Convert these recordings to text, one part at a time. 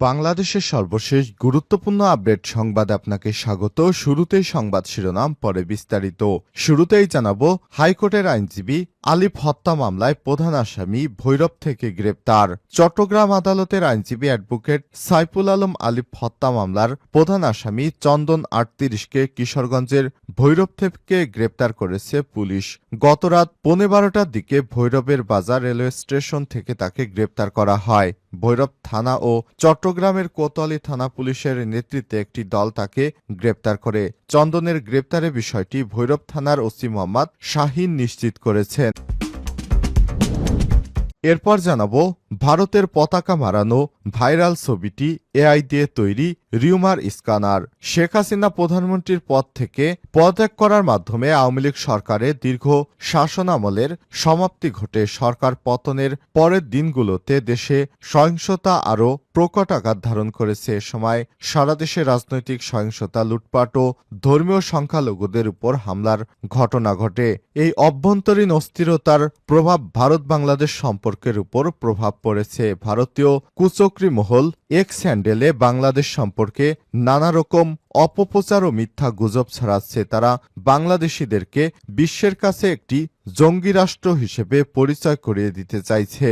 বাংলাদেশের সর্বশেষ গুরুত্বপূর্ণ আপডেট সংবাদ আপনাকে স্বাগত। শুরুতেই সংবাদ শিরোনাম, পরে বিস্তারিত। শুরুতেই জানাব হাইকোর্টের আইনজীবী আলিফ হত্যা মামলায় প্রধান আসামি ভৈরব থেকে গ্রেপ্তার। চট্টগ্রাম আদালতের আইনজীবী অ্যাডভোকেট সাইফুল আলম আলিফ হত্যা মামলার প্রধান আসামি চন্দন আটত্রিশকে কিশোরগঞ্জের ভৈরব থেকে গ্রেপ্তার করেছে পুলিশ। গতরাত পৌনে বারোটার দিকে ভৈরবের বাজার রেলওয়ে স্টেশন থেকে তাকে গ্রেপ্তার করা হয়। ভৈরব থানা ও চট্টগ্রামের কোতোয়ালি থানা পুলিশের নেতৃত্বে একটি দল তাকে গ্রেপ্তার করে। চন্দনের গ্রেপ্তারের বিষয়টি ভৈরব থানার ওসি মোহাম্মদ শাহিন নিশ্চিত করেছেন। এরপর জানাব ভারতের পতাকা মারানো ভাইরাল ছবিটি এআই দিয়ে তৈরি রিউমার স্ক্যানার। শেখ হাসিনা প্রধানমন্ত্রীর পদ থেকে পদত্যাগ করার মাধ্যমে আওয়ামী লীগ সরকারের দীর্ঘ শাসনামলের সমাপ্তি ঘটে সরকার পতনের পরের দিনগুলোতে দেশে সহিংসতা আরও প্রকট আঘাত ধারণ করেছে। এ সময় সারা দেশে রাজনৈতিক সহিংসতা, লুটপাট ও ধর্মীয় সংখ্যালঘুদের উপর হামলার ঘটনা ঘটে। এই অভ্যন্তরীণ অস্থিরতার প্রভাব ভারত বাংলাদেশ সম্পর্কের উপর প্রভাব পড়েছে। ভারতীয় কুচক্রি মহল এক্স হ্যান্ডেলে বাংলাদেশ সম্পর্কে নানা রকম অপপ্রচার ও মিথ্যা গুজব ছড়াচ্ছে তারা বাংলাদেশিদেরকে বিশ্বের কাছে একটি জঙ্গি রাষ্ট্র হিসেবে পরিচয় করিয়ে দিতে চাইছে।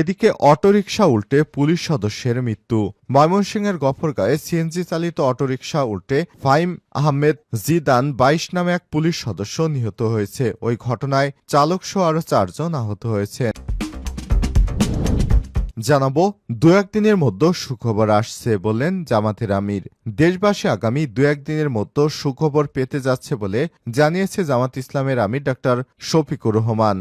এদিকে অটোরিকশা উল্টে পুলিশ সদস্যের মৃত্যু। ময়মনসিংহের গফরগাঁয়ে সিএনজি চালিত অটোরিকশা উল্টে ফাইম আহমেদ জিদান বাইশ নামে এক পুলিশ সদস্য নিহত হয়েছে। ওই ঘটনায় চালক সহ আরও চারজন আহত হয়েছেন। জানাব দু একদিনের মধ্যে সুখবর আসছে বলেন জামাতের আমির। দেশবাসী আগামী দু একদিনের মধ্যে সুখবর পেতে যাচ্ছে বলে জানিয়েছে জামাত ইসলামের আমির ডাক্তার শফিকুর রহমান।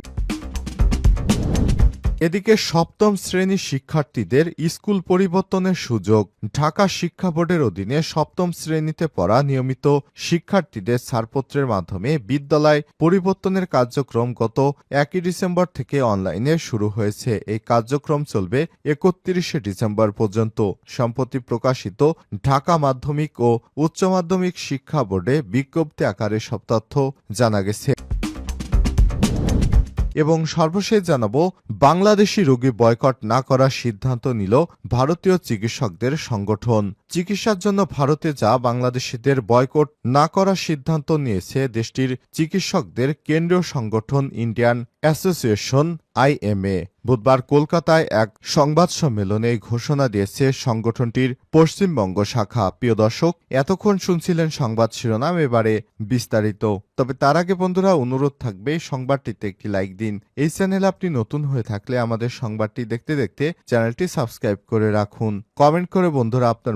এদিকে সপ্তম শ্রেণির শিক্ষার্থীদের স্কুল পরিবর্তনের সুযোগ। ঢাকা শিক্ষা বোর্ডের অধীনে সপ্তম শ্রেণীতে পড়া নিয়মিত শিক্ষার্থীদের ছাড়পত্রের মাধ্যমে বিদ্যালয় পরিবর্তনের কার্যক্রম গত একই ডিসেম্বর থেকে অনলাইনে শুরু হয়েছে। এই কার্যক্রম চলবে একত্রিশে ডিসেম্বর পর্যন্ত। সম্প্রতি প্রকাশিত ঢাকা মাধ্যমিক ও উচ্চ মাধ্যমিক শিক্ষা বোর্ডে বিজ্ঞপ্তি আকারে সব তথ্য জানা গেছে। এবং সর্বশেষ জানাব বাংলাদেশি রোগী বয়কট না করার সিদ্ধান্ত নিল ভারতীয় চিকিৎসকদের সংগঠন। চিকিৎসার জন্য ভারতে যা বাংলাদেশিদের বয়কট না করার সিদ্ধান্ত নিয়েছে দেশটির চিকিৎসকদের কেন্দ্রীয় সংগঠন ইন্ডিয়ান অ্যাসোসিয়েশন, আইএমএ। বুধবার কলকাতায় এক সংবাদ সম্মেলনে ঘোষণা দিয়েছে সংগঠনটির পশ্চিমবঙ্গ শাখা। প্রিয় দর্শক, এতক্ষণ শুনছিলেন সংবাদ শিরোনাম, এবারে বিস্তারিত। তবে তার আগে বন্ধুরা, অনুরোধ থাকবে সংবাদটিতে একটি লাইক দিন। এই চ্যানেল আপনি নতুন হয়ে থাকলে আমাদের সংবাদটি দেখতে দেখতে চ্যানেলটি সাবস্ক্রাইব করে রাখুন। কমেন্ট করে বন্ধুরা, আপনার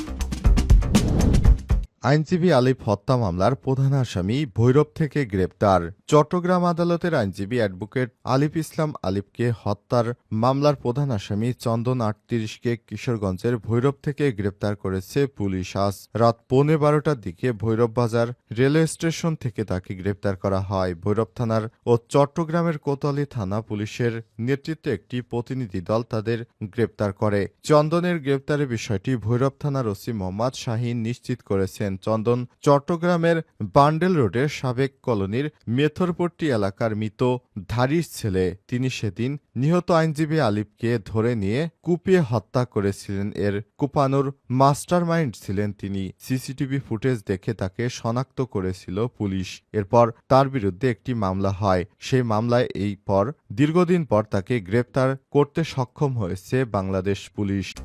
আইনজীবী আলিফ হত্যা মামলার প্রধান আসামি ভৈরব থেকে গ্রেপ্তার। চট্টগ্রাম আদালতের আইনজীবী অ্যাডভোকেট আলিফ ইসলাম আলিফকে হত্যার মামলার প্রধান আসামি চন্দন আটত্রিশকে কিশোরগঞ্জের ভৈরব থেকে গ্রেপ্তার করেছে পুলিশ। আজ রাত পৌনে বারোটার দিকে ভৈরব বাজার রেলওয়ে স্টেশন থেকে তাকে গ্রেপ্তার করা হয়। ভৈরব থানার ও চট্টগ্রামের কোতোয়ালি থানা পুলিশের নেতৃত্বে একটি প্রতিনিধি দল তাদের গ্রেপ্তার করে। চন্দনের গ্রেপ্তারের বিষয়টি ভৈরব থানার ওসি মোহাম্মদ শাহিন নিশ্চিত করেছেন। চন্দন চট্টগ্রামের বান্ডেল রোডের সাবেক কলোনির মেথরপট্টি এলাকার মৃত ধারিস ছেলে। তিনি সেদিন নিহত আইনজীবী আলিফকে ধরে নিয়ে কুপিয়ে হত্যা করেছিলেন। এর কুপানোর মাস্টার মাইন্ড ছিলেন তিনি। সিসিটিভি ফুটেজ দেখে তাকে শনাক্ত করেছিল পুলিশ। এরপর তার বিরুদ্ধে একটি মামলা হয়। সেই মামলায় এই পর দীর্ঘদিন পর তাকে গ্রেপ্তার করতে সক্ষম হয়েছে বাংলাদেশ পুলিশ।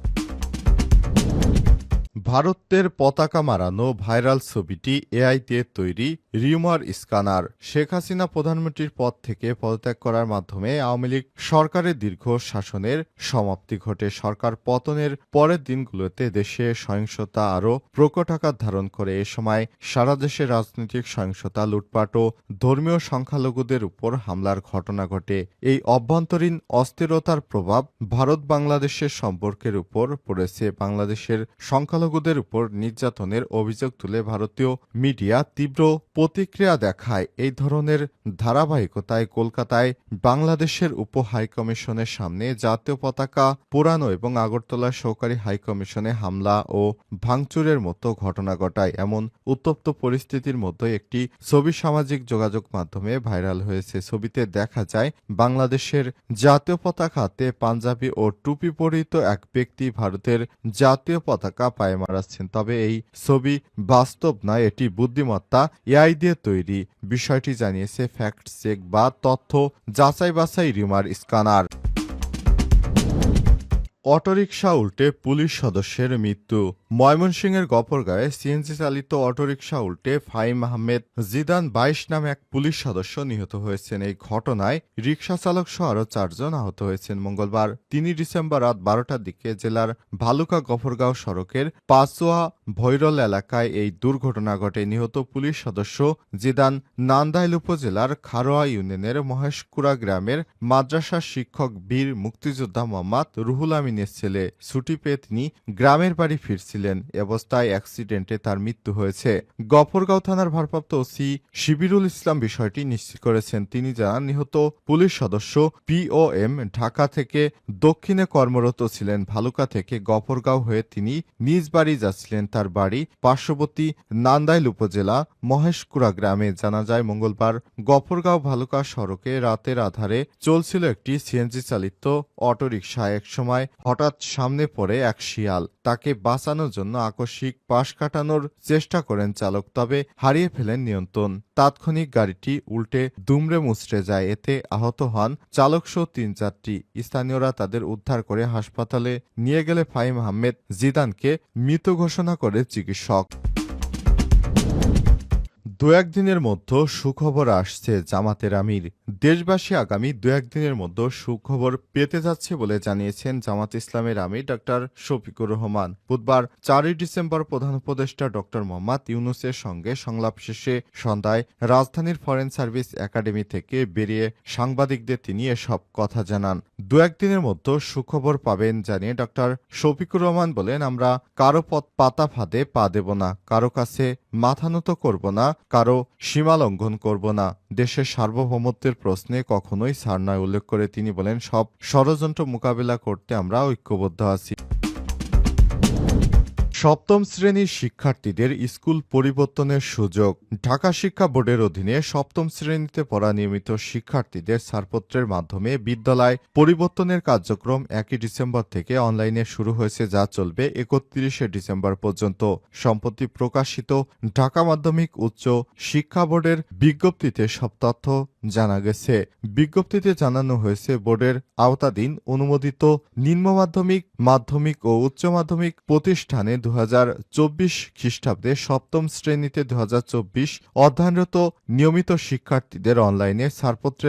ভারতের পতাকা মারানো ভাইরাল ছবিটি এআই দিয়ে তৈরি রিউমার স্ক্যানার। শেখ হাসিনা প্রধানমন্ত্রীর পদ থেকে পদত্যাগ করার মাধ্যমে আওয়ামী লীগ সরকারের দীর্ঘ শাসনের সমাপ্তি ঘটে। সরকার পতনের পরের দিনগুলোতে দেশে সহিংসতা আরও প্রকট আকার ধারণ করে। এ সময় সারা দেশে রাজনৈতিক সহিংসতা, লুটপাট ও ধর্মীয় সংখ্যালঘুদের উপর হামলার ঘটনা ঘটে। এই অভ্যন্তরীণ অস্থিরতার প্রভাব ভারত বাংলাদেশের সম্পর্কের উপর পড়েছে। বাংলাদেশের সংখ্যালঘু সংখ্যালঘুদের উপর নির্যাতনের অভিযোগ তুলে ভারতীয় মিডিয়া তীব্র প্রতিক্রিয়া দেখায়। এই ধরনের ধারাবাহিকতায় কলকাতায় বাংলাদেশের উপ হাইকমিশনের সামনে জাতীয় পতাকা পুরানো এবং আগরতলা সহকারী হাইকমিশনে হামলা ও ভাঙচুরের মতো ঘটনা ঘটায়। এমন উত্তপ্ত পরিস্থিতির মধ্যে একটি ছবি সামাজিক যোগাযোগ মাধ্যমে ভাইরাল হয়েছে। ছবিতে দেখা যায়, বাংলাদেশের জাতীয় পতাকাতে পাঞ্জাবি ও টুপি পরিহিত এক ব্যক্তি ভারতের জাতীয় পতাকা পায়ে মারাচ্ছেন তবে এই ছবি বাস্তব নয় এটি বুদ্ধিমত্তা, এআই দিয়ে তৈরি। বিষয়টি জানিয়েছে ফ্যাক্ট চেক বা তথ্য যাচাই বাছাই রিমার স্ক্যানার। অটোরিকশা উল্টে পুলিশ সদস্যের মৃত্যু। ময়মনসিংহের গফরগাঁয়ে সিএনজি চালিত অটোরিকশা উল্টে ফাইম আহমেদ জিদান বাইশ নামে এক পুলিশ সদস্য নিহত হয়েছেন। এই ঘটনায় রিকশা চালক সহ আরও চারজন আহত হয়েছেন মঙ্গলবার। তিনই ডিসেম্বর রাত বারোটার দিকে জেলার ভালুকা গফরগাঁও সড়কের পাঁচোয়া ভৈরল এলাকায় এই দুর্ঘটনা ঘটে। নিহত পুলিশ সদস্য জিদান নান্দাইল উপজেলার খারোয়া ইউনিয়নের মহেশকুড়া গ্রামের মাদ্রাসার শিক্ষক বীর মুক্তিযোদ্ধা মোহাম্মদ রুহুল আমিনের ছেলে। ছুটি পেয়ে তিনি গ্রামের বাড়ি ফিরছিলেন এ অবস্থায় অ্যাক্সিডেন্টে তার মৃত্যু হয়েছে। গফরগাঁও থানার ভারপ্রাপ্ত ওসি শিবিরুল ইসলাম বিষয়টি নিশ্চিত করেছেন। তিনি জানান, নিহত পুলিশ সদস্য পিওএম ঢাকা থেকে দক্ষিণে কর্মরত ছিলেন। ভালুকা থেকে গফরগাঁও হয়ে তিনি নিজ বাড়ি যাচ্ছিলেন। তার বাড়ি পার্শ্ববর্তী নান্দাইল উপজেলা মহেশকুড়া গ্রামে। জানা যায়, মঙ্গলবার গফরগাঁও ভালুকা সড়কে রাতের আধারে চলছিল একটি সিএনজি চালিত অটোরিকশা। এক সময় হঠাৎ সামনে পড়ে এক শিয়াল। তাকে বাঁচানোর জন্য আকস্মিক পাশ কাটানোর চেষ্টা করেন চালক, তবে হারিয়ে ফেলেন নিয়ন্ত্রণ। তাৎক্ষণিক গাড়িটি উল্টে দুমড়ে মুচড়ে যায়। এতে আহত হন চালকসহ তিন যাত্রী স্থানীয়রা তাদের উদ্ধার করে হাসপাতালে নিয়ে গেলে ফাহিম আহমেদ জিদানকে মৃত ঘোষণা করে চিকিৎসক। দু একদিনের মধ্যে সুখবর আসছে জামাতের আমির। দেশবাসী আগামী দু, একদিনের মধ্যে সুখবর পেতে যাচ্ছে বলে জানিয়েছেন জামাত ইসলামের আমির ডক্টর শফিকুর রহমান। বুধবার চারই ডিসেম্বর প্রধান উপদেষ্টা ডক্টর মোহাম্মদ ইউনুসের সঙ্গে সংলাপ শেষে সন্ধ্যায় রাজধানীর ফরেন সার্ভিস একাডেমি থেকে বেরিয়ে সাংবাদিকদের তিনি এসব কথা জানান। দু, একদিনের মধ্যে সুখবর পাবেন জানিয়ে ডক্টর শফিকুর রহমান বলেন, আমরা কারও পথ পাতা ফাঁদে পা দেব না, কারও কাছে মাথা নত করব না, কারও সীমা লঙ্ঘন করব না। দেশের সার্বভৌমত্বের প্রশ্নে কখনোই সার নয় উল্লেখ করে তিনি বলেন, সব ষড়যন্ত্র মোকাবিলা করতে আমরা ঐক্যবদ্ধ আছি। সপ্তম শ্রেণির শিক্ষার্থীদের স্কুল পরিবর্তনের সুযোগ। ঢাকা শিক্ষা বোর্ডের অধীনে সপ্তম শ্রেণীতে পড়া নিয়মিত শিক্ষার্থীদের ছাড়পত্রের মাধ্যমে বিদ্যালয় পরিবর্তনের কার্যক্রম একই ডিসেম্বর থেকে অনলাইনে শুরু হয়েছে, যা চলবে একত্রিশে ডিসেম্বর পর্যন্ত। সম্প্রতি প্রকাশিত ঢাকা মাধ্যমিক উচ্চ শিক্ষা বোর্ডের বিজ্ঞপ্তিতে সব তথ্য জানা গেছে। বিজ্ঞপ্তিতে জানানো হয়েছে, বোর্ডের আওতাধীন অনুমোদিত নিম্ন মাধ্যমিক মাধ্যমিক ও উচ্চ মাধ্যমিক প্রতিষ্ঠানে দু খ্রিস্টাব্দে সপ্তম শ্রেণীতে দু হাজার চব্বিশ অধ্যয়নরত নিয়মিত শিক্ষার্থীদের অনলাইনে ছাড়পত্রের